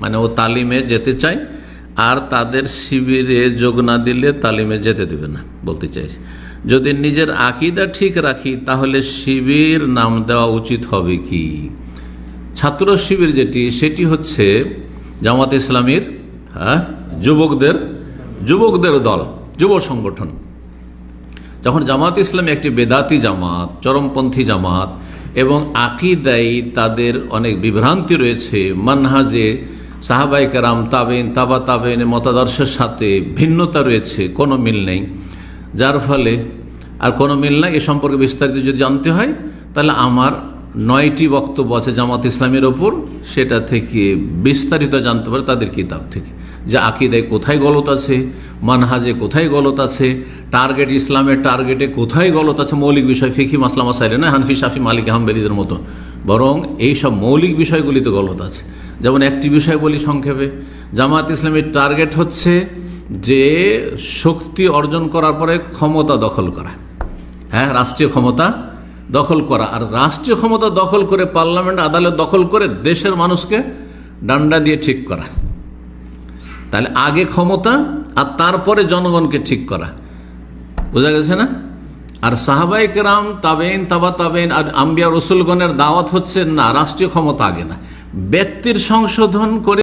মানে ও তালিমে যেতে চায়, আর তাদের শিবিরে যোগ না দিলে তালিমে যেতে দেবে না, বলতে চাইছি। যদি নিজের আকিদা ঠিক রাখি, তাহলে শিবির নাম দেওয়া উচিত হবে কি? ছাত্র শিবির যেটি, সেটি হচ্ছে জামাত ইসলামীর হ্যাঁ যুবকদের যুবকদের দল, যুব সংগঠন। যখন জামাত ইসলামী একটি বেদাতি জামাত, চরমপন্থী জামাত, এবং আকিদাই তাদের অনেক বিভ্রান্তি রয়েছে, মানহাজে সাহাবাই কারাম তাবেন তাবা তাবেন মতাদর্শের সাথে ভিন্নতা রয়েছে, কোনো মিল নেই। যার ফলে আর কোনো মিল নাই, এ সম্পর্কে বিস্তারিত যদি জানতে হয়, তাহলে আমার নয়টি বক্তব্য আছে জামাত ইসলামের ওপর, সেটা থেকে বিস্তারিত জানতে পারে তাদের কিতাব থেকে। যে আকিদায় কোথায় গলত আছে, মানহাজে কোথায় গলত আছে, টার্গেট ইসলামের টার্গেটে কোথায় গলত আছে, মৌলিক বিষয় ফিকি মাসলামা সাইলে না, হানফি, শাফি, মালিক আহমবেরিদের মতো। বরং এই সব মৌলিক বিষয়গুলিতে গলত আছে। যেমন একটি বিষয় বলি সংক্ষেপে, জামাত ইসলামের টার্গেট হচ্ছে যে শক্তি অর্জন করার পরে ক্ষমতা দখল করা। হ্যাঁ রাষ্ট্রীয় ক্ষমতা দখল করা। আর রাষ্ট্রীয় ক্ষমতা দখল করে পার্লামেন্ট আদালত দখল করে দেশের মানুষকে ডান্ডা দিয়ে ঠিক করা। তাহলে আগে ক্ষমতা আর তারপরে জনগণকে ঠিক করা। বোঝা গেছে না? আর সাহাবাই রাম তাবেন তাবা তাবেন আর আম্বিয়া রসুলগণের দাওয়াত হচ্ছে না, রাষ্ট্রীয় ক্ষমতা আগে না। ব্যক্তির সংশোধন করে